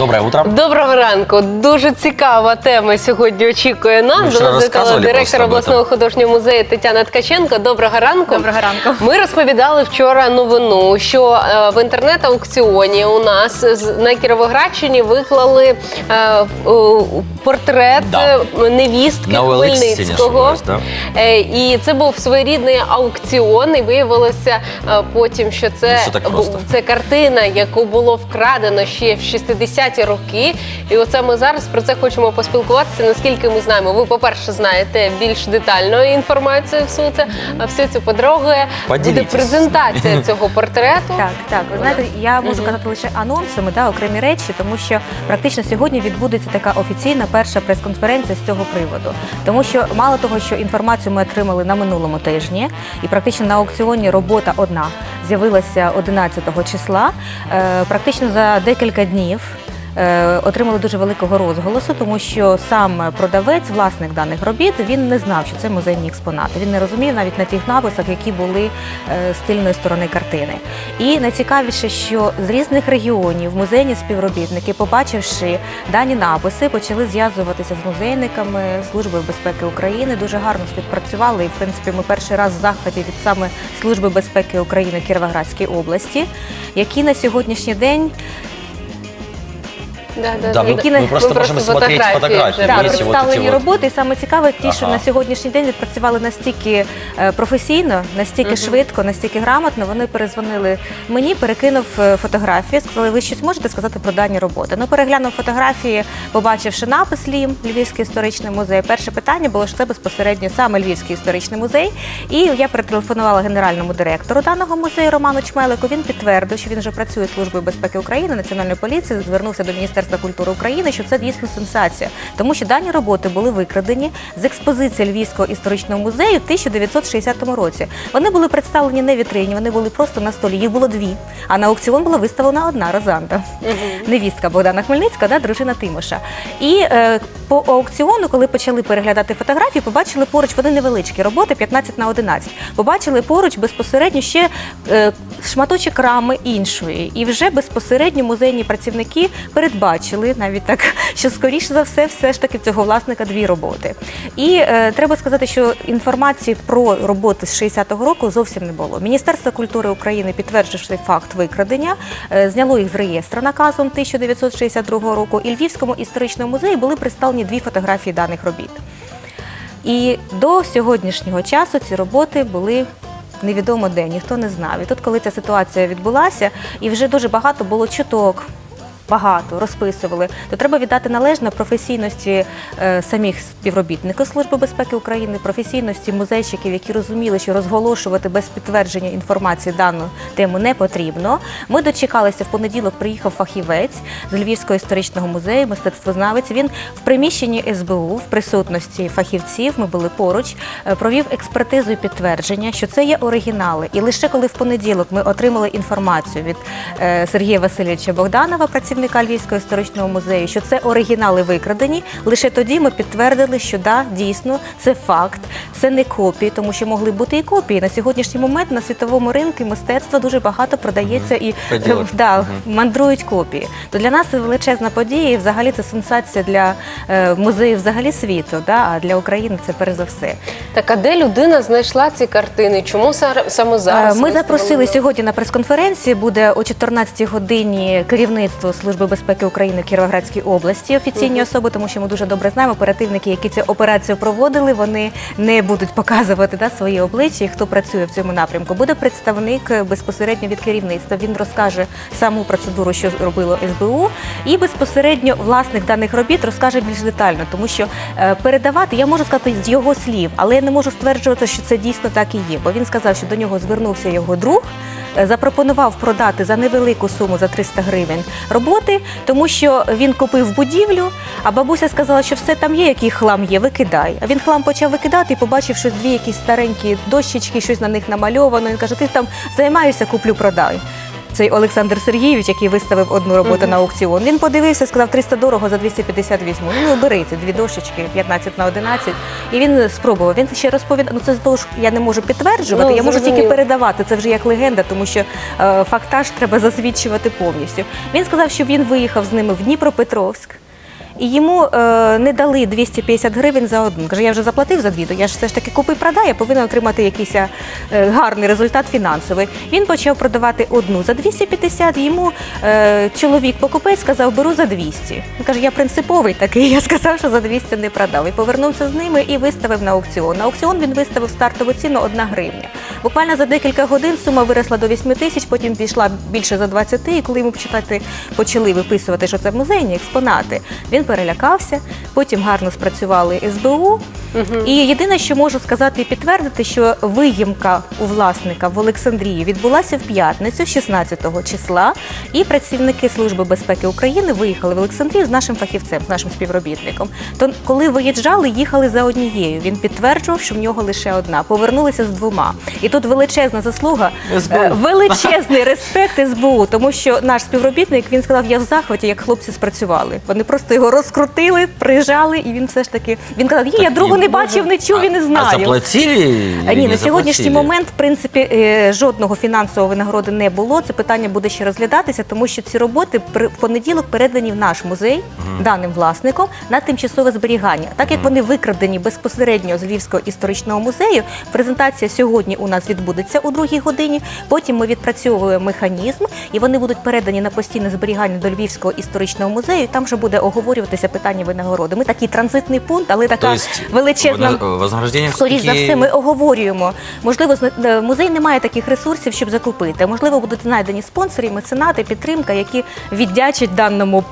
Доброе утро. Доброго ранку. Дуже цікава тема сьогодні очікує нас. До нас завітала директор обласного художнього музею Тетяна Ткаченко. Доброго ранку. Доброго ранку. Ми розповідали вчора новину, що е, в інтернет-аукціоні у нас з- на Кіровоградщині виклали е, в- портрет Да. е, невістки На Хмельницького. да? Е, І це був своєрідний аукціон, і виявилося е, потім, що це, все так бу- просто. це картина, яку було вкрадено ще в 60-ті роки. І оце ми зараз про це хочемо поспілкуватися. Наскільки ми знаємо, ви, по-перше, знаєте більш детально інформацію всю це, а всю цю подругу буде Поділіться. презентація цього портрету. Так, так. Ви знаєте, я можу казати лише анонсами, да, окремі речі, тому що практично сьогодні відбудеться така офіційна перша прес-конференція з цього приводу. Тому що мало того, що інформацію ми отримали на минулому тижні, і практично на аукціоні робота одна з'явилася 11 числа. Е, практично за декілька днів. Е, Отримали дуже великого розголосу, тому що сам продавець, власник даних робіт, він не знав, що це музейні експонати. Він не розумів навіть на тих написах, які були е, з тильної сторони картини. І найцікавіше, що з різних регіонів музейні співробітники, побачивши дані написи, почали зв'язуватися з музейниками Служби безпеки України. Дуже гарно співпрацювали. І в принципі, ми перший раз в захваті від саме Служби безпеки України Кіровоградській області, які на сьогоднішній день Да, да, Да, Які на- просто можемо смотреть фотографії. вже Да, представлені ці от- роботи. І саме цікаве, ті, що Ага. на сьогоднішній день відпрацювали настільки е, професійно, настільки швидко, настільки грамотно. Вони перезвонили мені, перекинув е, фотографії, сказали, ви щось можете сказати про дані роботи. Ну, переглянув фотографії, побачивши напис ЛІМ, Львівський історичний музей. Перше питання було, що це безпосередньо саме Львівський історичний музей. І я перетелефонувала генеральному директору даного музею Роману Чмелику. Він підтвердив, що він вже працює з Службою безпеки України, Національної поліції, звернувся до Міністерства культури України, що це дійсно сенсація, тому що дані роботи були викрадені з експозиції Львівського історичного музею в 1960 році. Вони були представлені не вітрині, вони були просто на столі. Їх було дві. А на аукціон була виставлена одна Розанда, невістка Богдана Хмельницька, да, дружина Тимоша. І е, по аукціону, коли почали переглядати фотографії, побачили поруч вони невеличкі роботи 15 на 11. Побачили поруч безпосередньо ще е, шматочок рами іншої. І вже безпосередньо музейні працівники передбачили навіть так, що скоріше за все, все ж таки в цього власника дві роботи. І е, треба сказати, що інформації про роботи з 60-го року зовсім не було. Міністерство культури України, підтвердживши факт викрадення, е, зняло їх з реєстру наказом 1962 року. І Львівському історичному музеї були представлені дві фотографії даних робіт. І до сьогоднішнього часу ці роботи були. Невідомо де, ніхто не знав. І тут, коли ця ситуація відбулася, і вже дуже багато було чуток, багато розписували, то треба віддати належне професійності е, самих співробітників Служби безпеки України, професійності музейщиків, які розуміли, що розголошувати без підтвердження інформації дану тему не потрібно. Ми дочекалися в понеділок. Приїхав фахівець з Львівського історичного музею, мистецтвознавець. Він в приміщенні СБУ в присутності фахівців. Ми були поруч, е, провів експертизу і підтвердження, що це є оригінали. І лише коли в понеділок ми отримали інформацію від е, Сергія Васильовича Богданова, працівника Львівського історичного музею, що це оригінали викрадені. Лише тоді ми підтвердили, що да, дійсно це факт, це не копії, тому що могли бути і копії. На сьогоднішній момент на світовому ринку мистецтва дуже багато продається і Поділок. е, да, мандрують копії. То для нас це величезна подія, і взагалі це сенсація для е, музеїв взагалі світу. Да? А для України це перш за все. Так, а де людина знайшла ці картини? Чому саме зараз? Е, Ми запросили сьогодні на прес-конференції. Буде о 14-й годині керівництво Служби безпеки України в Кіровоградській області, офіційні особи, тому що ми дуже добре знаємо. Оперативники, які цю операцію проводили, вони не будуть показувати да, свої обличчя, і хто працює в цьому напрямку. Буде представник е, безпосередньо від керівництва. Він розкаже саму процедуру, що робило СБУ, і безпосередньо власник даних робіт розкаже більш детально, тому що е, передавати я можу сказати з його слів, але я не можу стверджувати, що це дійсно так і є. Бо він сказав, що до нього звернувся його друг. Е, Запропонував продати за невелику суму за 300 гривень роботи, тому що він купив будівлю, а бабуся сказала, що все там є, який хлам є, викидай. А він хлам почав викидати і побачив, що дві якісь старенькі дощечки, щось на них намальовано. Він каже: ти там займаєшся, куплю, продай. Цей Олександр Сергійович, який виставив одну роботу на аукціон. Він подивився, сказав 300 дорого за 250 візьму. Ну берите дві дошечки, 15 на 11. І він спробував. Він ще розповідав. Ну це того, ж я не можу підтверджувати. Ну, я можу тільки зрозуміло. передавати. Це вже як легенда, тому що е, фактаж треба засвідчувати повністю. Він сказав, що він виїхав з ними в Дніпропетровськ. І йому е, не дали 250 гривень за одну. Каже, я вже заплатив за дві, то я ж все ж таки купив продай, я повинен отримати якийсь е, гарний результат фінансовий. Він почав продавати одну за 250, йому е, чоловік-покупець сказав, беру за 200. Він каже, я принциповий такий, я сказав, що за 200 не продав. І повернувся з ними і виставив на аукціон. На аукціон він виставив стартову ціну 1 гривня. Буквально за декілька годин сума виросла до 8 тисяч, потім пішла більше за 20, і коли йому почитати почали виписувати, що це музейні експонати, він перелякався, потім гарно спрацювали СБУ. І єдине, що можу сказати і підтвердити, що виїмка у власника в Олександрії відбулася в п'ятницю, 16 числа, і працівники Служби безпеки України виїхали в Олександрію з нашим фахівцем, з нашим співробітником. То коли виїжджали, їхали за однією. Він підтверджував, що в нього лише одна. Повернулися з двома. І тут величезна заслуга, е, величезний респект СБУ, тому що наш співробітник він сказав, я в захваті, як хлопці спрацювали. Вони просто його розкрутили, прижали, і він все ж таки він казав, є, я другого не бачив, не чув і не знаю. А заплатили? А, Ні, на сьогоднішній момент, в принципі, е, жодного фінансового винагороди не було. Це питання буде ще розглядатися, тому що ці роботи при- в понеділок передані в наш музей даним власником на тимчасове зберігання. Так як вони викрадені безпосередньо з Львівського історичного музею, презентація сьогодні у нас відбудеться у другій годині. Потім ми відпрацьовуємо механізм, і вони будуть передані на постійне зберігання до Львівського історичного музею. Там вже буде оговорюватися питання винагороди. Ми такий транзитний пункт, але така величезна. Скоріш за все-таки- ми оговорюємо. Можливо, е, музей не має таких ресурсів, щоб закупити. Можливо, будуть знайдені спонсори, меценати, підтримка, які віддячать даному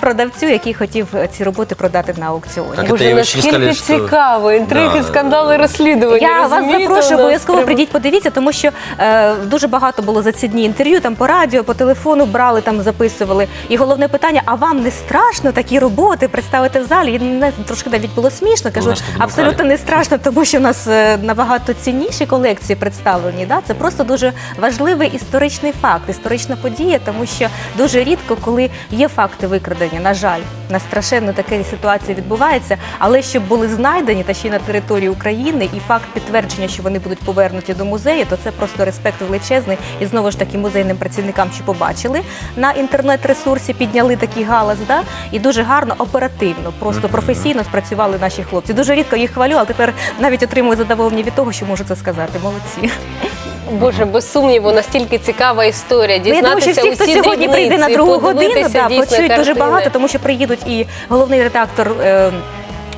продавцю, який хотів е, ці роботи продати на аукціоні. Так, Боже, наскільки цікаво, інтриги, Да. скандали, розслідування. Я вас запрошую, обов'язково прийдіть, подивіться, тому що е, дуже багато було за ці дні інтерв'ю, там по радіо, по телефону брали, там записували. І головне питання: а вам не страшно такі роботи представити в залі? І мене трошки навіть було смішно. Кажу, абсолютно не страшно, тому що у нас е, набагато цінніші колекції представлені. Да? Це просто дуже важливий історичний факт, історична подія, тому що дуже рідко, коли є факти викрадення, на жаль, на страшенно таке ситуація відбувається, але щоб були знайдені та ще й на території України, і факт підтвердження, що вони будуть повернуті до музею, то це просто респект величезний. І знову ж таки музейним працівникам, що побачили на інтернет-ресурсі, підняли такий галас, да? і дуже гарно, оперативно, просто професійно спрацювали наші хлопці. Дуже рідко їх хвалю, але тепер навіть отримую задоволення від того, що можу це сказати. Молодці. Боже, без сумніву, настільки цікава історія. Ну, я думаю, що всі, хто сьогодні прийде на другу годину, да, почують дуже багато, тому що приїдуть і головний редактор. Е,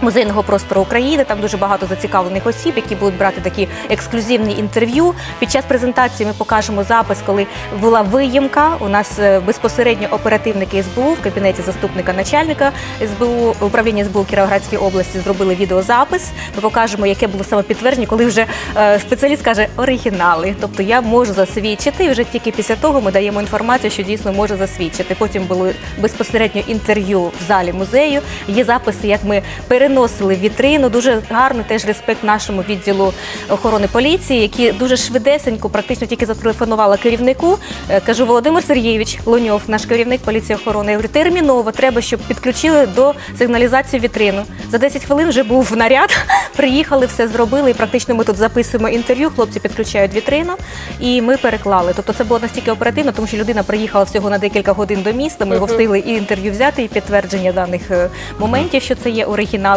Музейного простору України там дуже багато зацікавлених осіб, які будуть брати такі ексклюзивні інтерв'ю. Під час презентації ми покажемо запис, коли була виїмка. У нас е, безпосередньо оперативники СБУ в кабінеті заступника начальника СБУ управління СБУ Кіровоградської області зробили відеозапис. Ми покажемо, яке було саме підтвердження, коли вже е, спеціаліст каже оригінали. Тобто я можу засвідчити, і вже тільки після того ми даємо інформацію, що дійсно може засвідчити. Потім були безпосередньо інтерв'ю в залі музею. Є записи, як ми переносили вітрину. Дуже гарний теж респект нашому відділу охорони поліції, які дуже швидесенько, практично тільки зателефонувала керівнику. Е, Кажу, Володимир Сергійович Луньов, наш керівник поліції охорони. Я говорю, терміново треба, щоб підключили до сигналізації вітрину. За 10 хвилин вже був наряд. Приїхали, все зробили. І практично ми тут записуємо інтерв'ю. Хлопці підключають вітрину, і ми переклали. Тобто це було настільки оперативно, тому що людина приїхала всього на декілька годин до міста. Ми його встигли і інтерв'ю взяти, і підтвердження даних е, моментів, що це є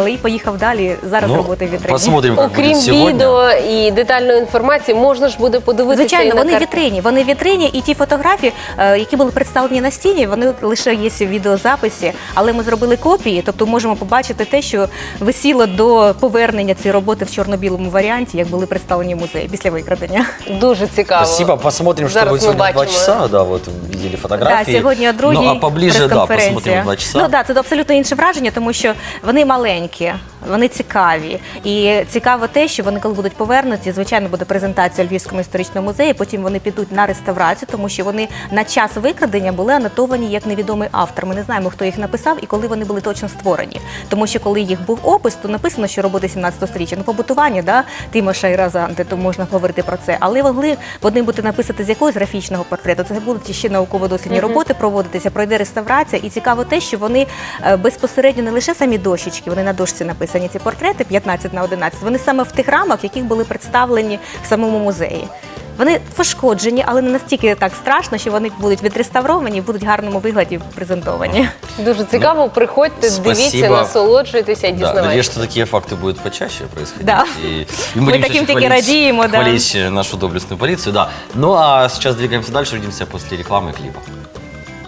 оригінали, і поїхав далі. Зараз Ну, роботи вітрині. Посмотрим, как Окрім будет сегодня. відео і детальної інформації, можна ж буде подивитися. Звичайно, і на вони в вітрині. Вони в вітрині, і ті фотографії, е, які були представлені на стіні, вони лише є в відеозаписі, але ми зробили копії, тобто можемо побачити те, що висіло до повернення цієї роботи в чорно-білому варіанті, як були представлені в музеї після викрадення. Дуже цікаво. Спасибо, посмотрим, что Зараз будет сегодня в бачимо. часа. Да, вот видели фотографии. Да, сьогодні о другій Ну, а поближе, да, прес-конференція. посмотрим в два часа. Ну да, це абсолютно інше враження, тому що вони маленькі. Thank you. Вони цікаві. І цікаво те, що вони, коли будуть повернуті, звичайно, буде презентація Львівському історичному музеї. Потім вони підуть на реставрацію, тому що вони на час викрадення були анотовані як невідомий автор. Ми не знаємо, хто їх написав і коли вони були точно створені. Тому що коли їх був опис, то написано, що роботи 17 сторіччя. Ну, побутування, да, Тимоша і Разанти, то можна говорити про це. Але могли вони бути написати з якогось графічного портрету. Це будуть ще науково-дослідні роботи проводитися, пройде реставрація. І цікаво те, що вони е, безпосередньо не лише самі дощечки, вони на дошці написані ці портрети 15 на 11, Вони саме в тих рамах, яких були представлені в самому музеї. Вони пошкоджені, але не настільки так страшно, що вони будуть відреставровані і будуть в гарному вигляді презентовані. Дуже цікаво. Приходьте, спасибо. дивіться, насолоджуйтеся, Да, надеюсь, дізнавайтеся. что такие факты будут почаще происходить. Да. И, и Мы будем таким чаще таки хвалить, радеем, да. хвалить нашу доблестную полицию. Да. Ну а сейчас двигаемся дальше, увидимся после рекламы и клипа.